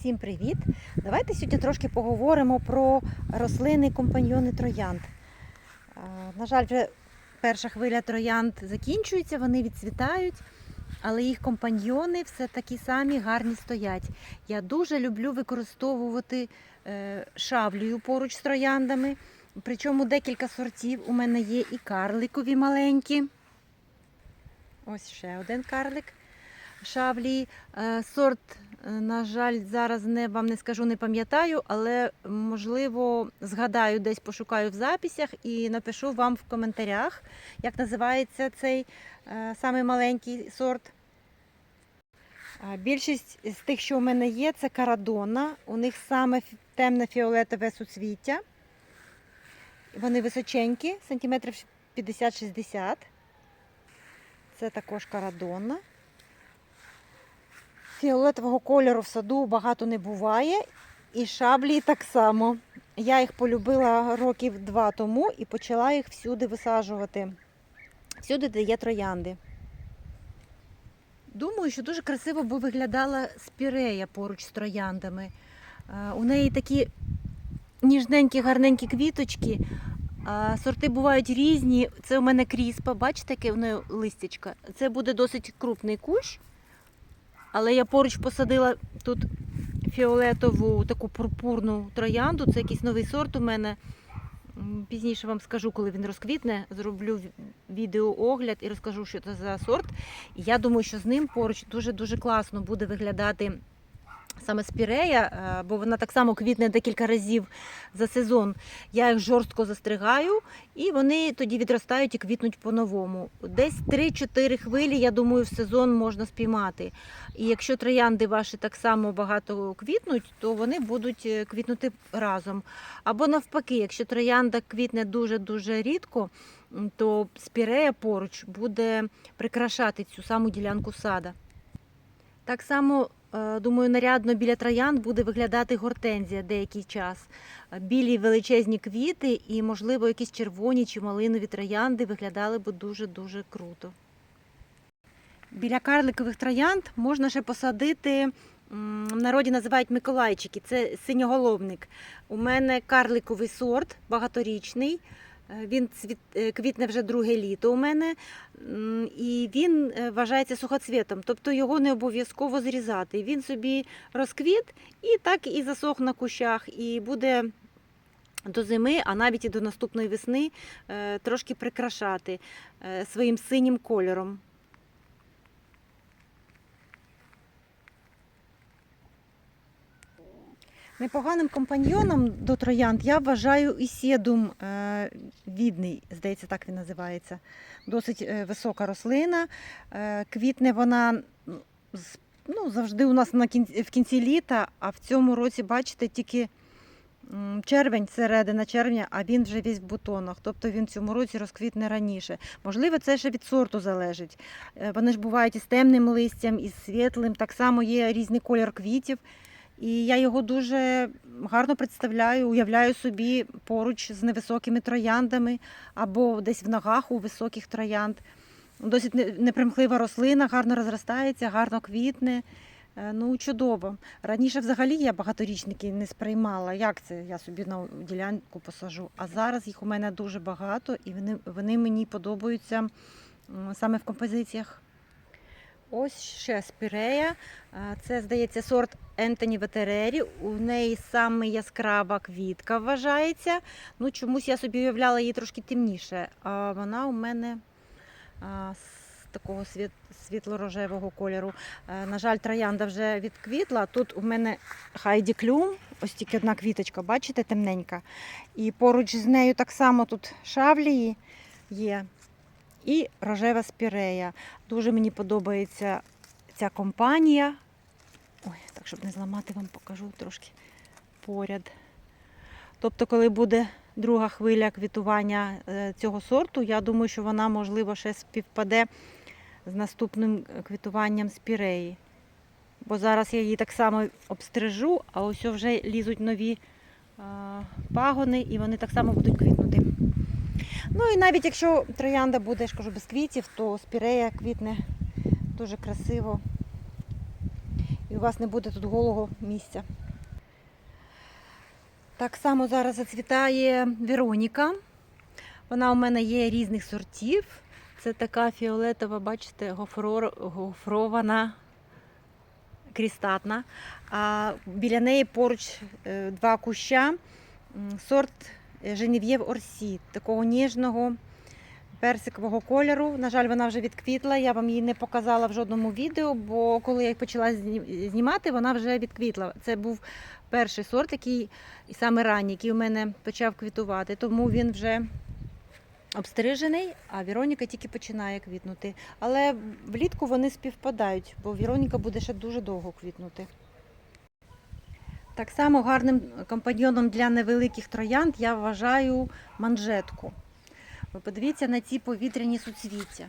Всім привіт! Давайте сьогодні трошки поговоримо про рослини компаньйони троянд. На жаль, вже перша хвиля троянд закінчується, вони відцвітають, але їх компаньйони все такі самі гарні стоять. Я дуже люблю використовувати е, шавлію поруч з трояндами. Причому декілька сортів. У мене є і карликові маленькі. Ось ще один карлик шавлі. Е, Сорт, на жаль, зараз не вам не скажу, не пам'ятаю, але можливо згадаю, десь пошукаю в записях і напишу вам в коментарях, як називається цей е, самий маленький сорт. Більшість з тих, що у мене є, це карадона. У них саме темне фіолетове суцвіття. Вони височенькі, сантиметрів 50-60. Це також карадона. Фіолетового кольору в саду багато не буває. І шаблі так само. Я їх полюбила років два тому і почала їх всюди висаджувати. Всюди, де є троянди. Думаю, що дуже красиво би виглядала спірея поруч з трояндами. Е, У неї такі ніжненькі, гарненькі квіточки. Сорти бувають різні. Це у мене кріспа, бачите, яке в неї листячка. Це буде досить крупний кущ. Але я поруч посадила тут фіолетову таку пурпурну троянду. Це якийсь новий сорт у мене. Пізніше вам скажу, коли він розквітне. Зроблю відеоогляд і розкажу, що це за сорт. Я думаю, що з ним поруч дуже-дуже класно буде виглядати саме спірея, е, бо вона так само квітне декілька разів за сезон. Я їх жорстко застригаю, і вони тоді відростають і квітнуть по-новому. Десь 3-4 хвилі, я думаю, в сезон можна спіймати. І якщо троянди ваші так само багато квітнуть, то вони будуть е, квітнути разом. Або навпаки, якщо троянда квітне дуже-дуже рідко, то спірея поруч буде прикрашати цю саму ділянку сада. Так само, думаю, нарядно біля троянд буде виглядати гортензія деякий час. Е, Білі величезні квіти і, можливо, якісь червоні чи малинові троянди виглядали б дуже-дуже круто. Біля карликових троянд можна ще посадити, в народі називають миколайчики, це синьоголовник. У мене карликовий сорт, багаторічний. Е, Він цвіт, е, квітне вже друге літо у мене, і він е, вважається сухоцвітом, тобто його не обов'язково зрізати. Він собі розквіт і так і засох на кущах, і буде до зими, а навіть і до наступної весни трошки прикрашати своїм синім кольором. Непоганим компаньйоном до троянд я вважаю і сєдум е, відний, здається, так він називається. Досить е, висока рослина. Е, квітне вона ну, завжди у нас на кінці, в кінці літа, а в цьому році, бачите, тільки червень, середина червня, а він вже весь в бутонах. Тобто він в цьому році розквітне раніше. Можливо, це ще від сорту залежить. Вони ж бувають із темним листям, із світлим. Так само є різний колір квітів. І я його дуже гарно представляю, уявляю собі поруч з невисокими трояндами або десь в ногах у високих троянд. Досить непримхлива рослина, гарно розростається, гарно квітне. Е, Ну, чудово. Раніше взагалі я багаторічники не сприймала. Як це я собі на ділянку посажу? А зараз їх у мене дуже багато і вони, вони мені подобаються саме в композиціях. Ось ще спірея. Це, здається, сорт Ентоні Ветерері. У неї саме яскрава квітка вважається. Ну, чомусь я собі уявляла її трошки темніше. А вона у мене з такого світ, світло-рожевого кольору. Е, На жаль, троянда вже відквітла. Тут у мене Хайді Клюм, ось тільки одна квіточка, бачите, темненька. І поруч з нею так само тут шавлії є. І рожева спірея. Дуже мені подобається ця компанія. Ой, так, щоб не зламати, вам покажу трошки поряд. Тобто, коли буде друга хвиля квітування е, цього сорту, я думаю, що вона, можливо, ще співпаде з наступним е, квітуванням спіреї. Бо зараз я її так само обстрижу, а ось вже лізуть нові пагони, і вони так само будуть квітнути. Ну і навіть якщо троянда буде, я ж кажу, без квітів, то спірея квітне дуже красиво. і у вас не буде тут голого місця. Так само зараз зацвітає Вероніка. Вона у мене є різних сортів. Це така фіолетова, бачите, гофро- гофрована, крістатна. А біля неї поруч е, два куща. Сорт Женів'єв Орсі, такого ніжного персикового кольору. На жаль, вона вже відквітла. Я вам її не показала в жодному відео, бо коли я почала знімати, вона вже відквітла. Це був перший сорт, який і саме ранній, який у мене почав квітувати. Тому він вже обстрижений, а Віроніка тільки починає квітнути. Але влітку вони співпадають, бо Віроніка буде ще дуже довго квітнути. Так само гарним компаньйоном для невеликих троянд я вважаю манжетку. Ви подивіться на ці повітряні суцвіття.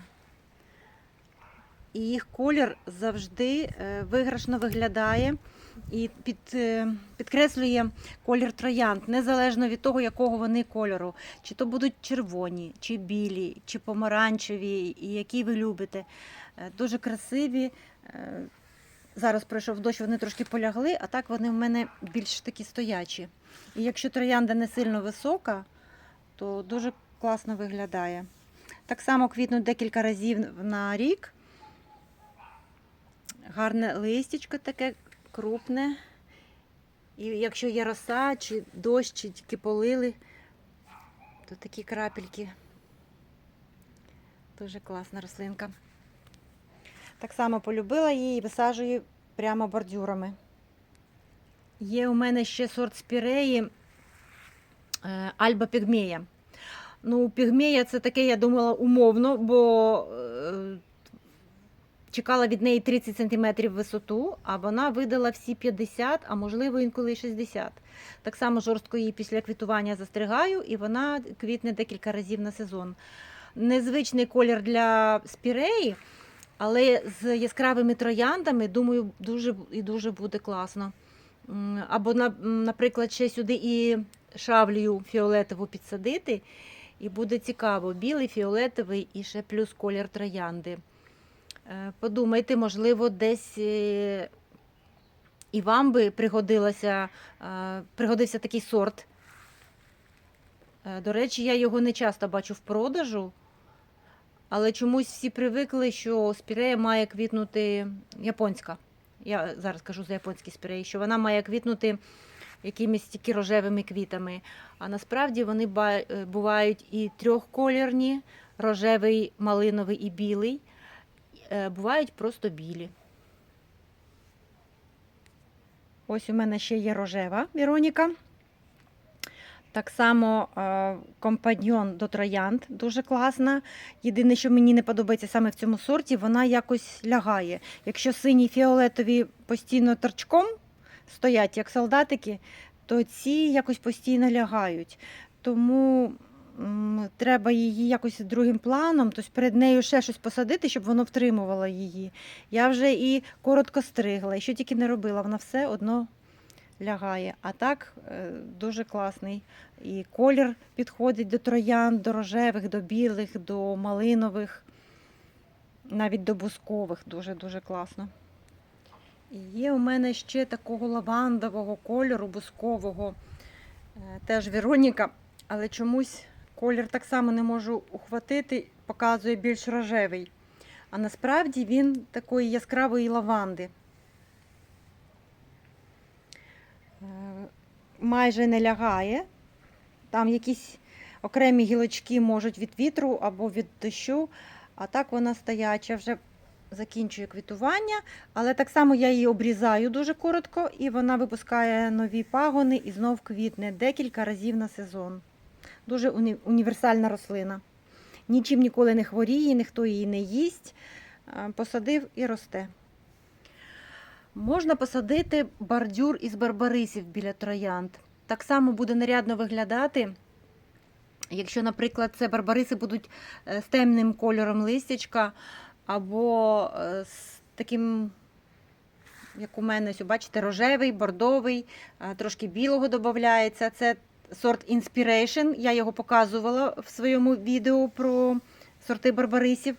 І їх колір завжди е, виграшно виглядає і під, е, підкреслює колір троянд, незалежно від того, якого вони кольору. Чи то будуть червоні, чи білі, чи помаранчеві, і які ви любите. Е, Дуже красиві. Зараз пройшов дощ, вони трошки полягли, а так вони в мене більш такі стоячі. І якщо троянда не сильно висока, то дуже класно виглядає. Так само квітнуть декілька разів на рік. Гарне листячко таке крупне. І якщо є роса, чи дощ, чи тільки полили, то такі крапельки. Дуже класна рослинка. Так само полюбила її і висаджую прямо бордюрами. Є у мене ще сорт спіреї е, Альба Пігмея. Ну, пігмея це таке, я думала, умовно, бо е, чекала від неї 30 см висоту, а вона видала всі 50, а можливо інколи й 60. Так само жорстко її після квітування застригаю, і вона квітне декілька разів на сезон. Незвичний колір для спіреї, але з яскравими трояндами, думаю, дуже і дуже буде класно. Або, наприклад, ще сюди і шавлію фіолетову підсадити, і буде цікаво. Білий, фіолетовий і ще плюс колір троянди. Е, Подумайте, можливо, десь е, і вам би пригодилося, е, пригодився такий сорт. До речі, я його не часто бачу в продажу, але чомусь всі привикли, що спірея має квітнути японська. Я зараз кажу за японські спіреї, що вона має квітнути якимись тільки рожевими квітами. А насправді вони е, бувають і трьохколірні, рожевий, малиновий і білий. Е, Бувають просто білі. Ось у мене ще є рожева Вероніка. Так само е, компаньйон до троянд дуже класна. Єдине, що мені не подобається саме в цьому сорті, вона якось лягає. Якщо сині фіолетові постійно торчком стоять, як солдатики, то ці якось постійно лягають. Тому треба її якось другим планом, тобто перед нею ще щось посадити, щоб воно втримувало її. Я вже і коротко стригла, і що тільки не робила, вона все одно лягає. А так е, дуже класний. І колір підходить до троян, до рожевих, до білих, до малинових, навіть до бускових. Дуже-дуже класно. І є у мене ще такого лавандового кольору, бускового, е, теж Вероніка, але чомусь колір так само не можу ухватити, показує більш рожевий. А насправді він такої яскравої лаванди. Майже не лягає. Там якісь окремі гілочки можуть від вітру або від дощу, а так вона стояча, вже закінчує квітування, але так само я її обрізаю дуже коротко, і вона випускає нові пагони і знов квітне декілька разів на сезон. Дуже уні- універсальна рослина. Нічим ніколи не хворіє, ніхто її не їсть. Посадив і росте. Можна посадити бордюр із барбарисів біля троянд. Так само буде нарядно виглядати. Якщо, наприклад, це барбариси будуть е, з темним кольором листячка, або е, з таким, як у мене, бачите, рожевий, бордовий, е, трошки білого додається. Це сорт Inspiration. Я його показувала в своєму відео про сорти барбарисів.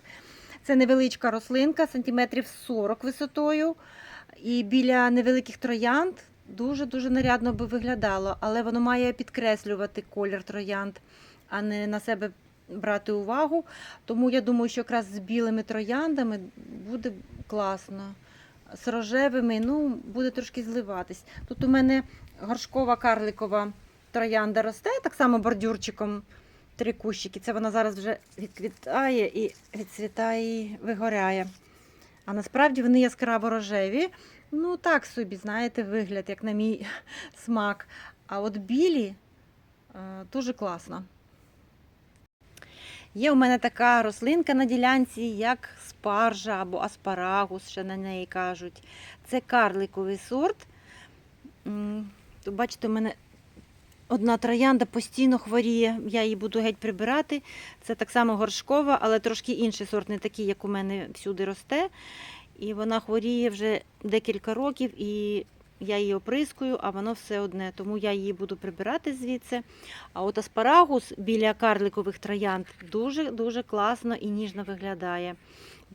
Це невеличка рослинка, сантиметрів 40 висотою. І біля невеликих троянд дуже-дуже нарядно би виглядало, але воно має підкреслювати колір троянд, а не на себе брати увагу. Тому я думаю, що якраз з білими трояндами буде класно. З рожевими, ну, буде трошки зливатись. Тут у мене горшкова карликова троянда росте, так само бордюрчиком три кущики. Це вона зараз вже відквітає і відцвітає і вигоряє. А насправді вони яскраво рожеві. Ну, так собі, знаєте, вигляд, як на мій смак. А от білі е, дуже класно. Є у мене така рослинка на ділянці, як спаржа або аспарагус, ще на неї кажуть. Це карликовий сорт. Бачите, у мене одна троянда постійно хворіє. Я її буду геть прибирати. Це так само горшкова, але трошки інший сорт, не такий, як у мене всюди росте. І вона хворіє вже декілька років, і я її оприскую, а воно все одне. Тому я її буду прибирати звідси. А от аспарагус біля карликових троянд дуже-дуже класно і ніжно виглядає.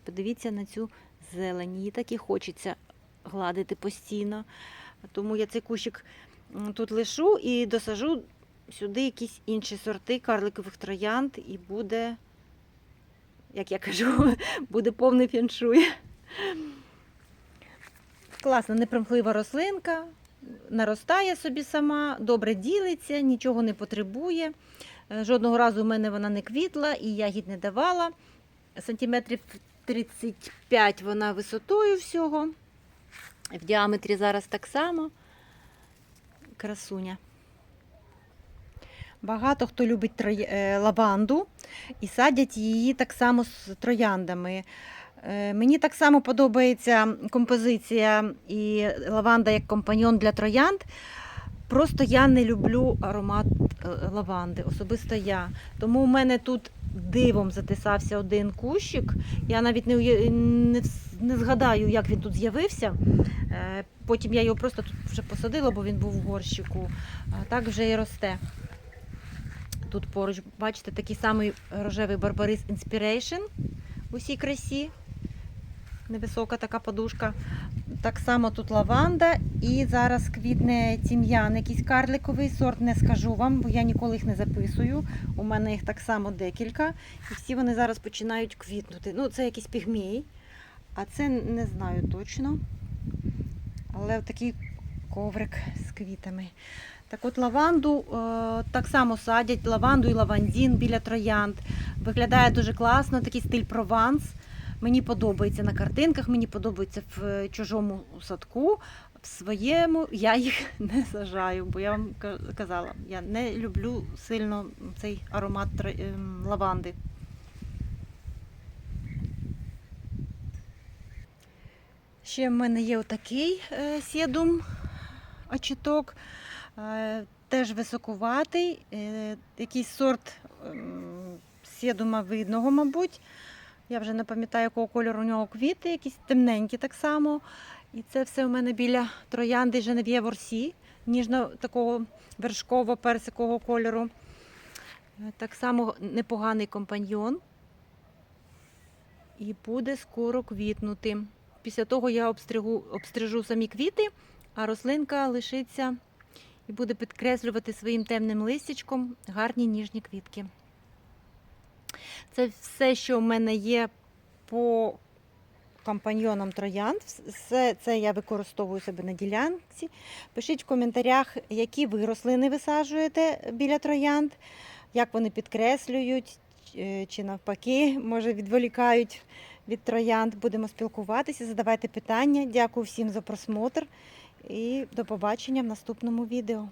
Подивіться на цю зелень. Її так і хочеться гладити постійно. Тому я цей кущик тут лишу і досажу сюди якісь інші сорти карликових троянд, і буде, як я кажу, буде повний феншуй. Класна, непримхлива рослинка, наростає собі сама, добре ділиться, нічого не потребує. Е, Жодного разу в мене вона не квітла і ягід не давала. Сантиметрів 35 вона висотою всього. В діаметрі зараз так само. Красуня. Багато хто любить е, лаванду і садять її так само з трояндами. Е, Мені так само подобається композиція і лаванда як компаньон для троянд. Просто я не люблю аромат е, лаванди, особисто я. Тому у мене тут дивом затисався один кущик. Я навіть не, не, не згадаю, як він тут з'явився. Потім я його просто тут вже посадила, бо він був в горщику. А так вже і росте. Тут поруч, бачите, такий самий рожевий Барбарис Inspiration в усій красі. Невисока така подушка. Так само тут лаванда і зараз квітне тім'ян, якийсь карликовий сорт, не скажу вам, бо я ніколи їх не записую. У мене їх так само декілька. І всі вони зараз починають квітнути. Ну, це якийсь пігмій, а це не знаю точно. Але такий коврик з квітами. Так от лаванду е, так само садять, лаванду і лавандін біля троянд. Виглядає дуже класно, такий стиль прованс. Мені подобається на картинках, мені подобається в е, чужому садку. В своєму я їх не сажаю, бо я вам казала, я не люблю сильно цей аромат ем, лаванди. Ще в мене є отакий е, сєдум очіток, е, теж високуватий, е, якийсь сорт ем, сєдума видного, мабуть. Я вже не пам'ятаю, якого кольору у нього квіти, якісь темненькі так само. І це все у мене біля троянди Женев'є Ворсі, ніжно такого вершково-персикового кольору. Так само непоганий компаньйон. І буде скоро квітнути. Після того я обстригу, обстрижу самі квіти, а рослинка лишиться і буде підкреслювати своїм темним листячком гарні ніжні квітки. Це все, що в мене є по компаньйонам троянд. Все це я використовую себе на ділянці. Пишіть в коментарях, які ви рослини висаджуєте біля троянд, як вони підкреслюють, е, чи навпаки, може відволікають від троянд. Будемо спілкуватися, задавайте питання. Дякую всім за просмотр і до побачення в наступному відео.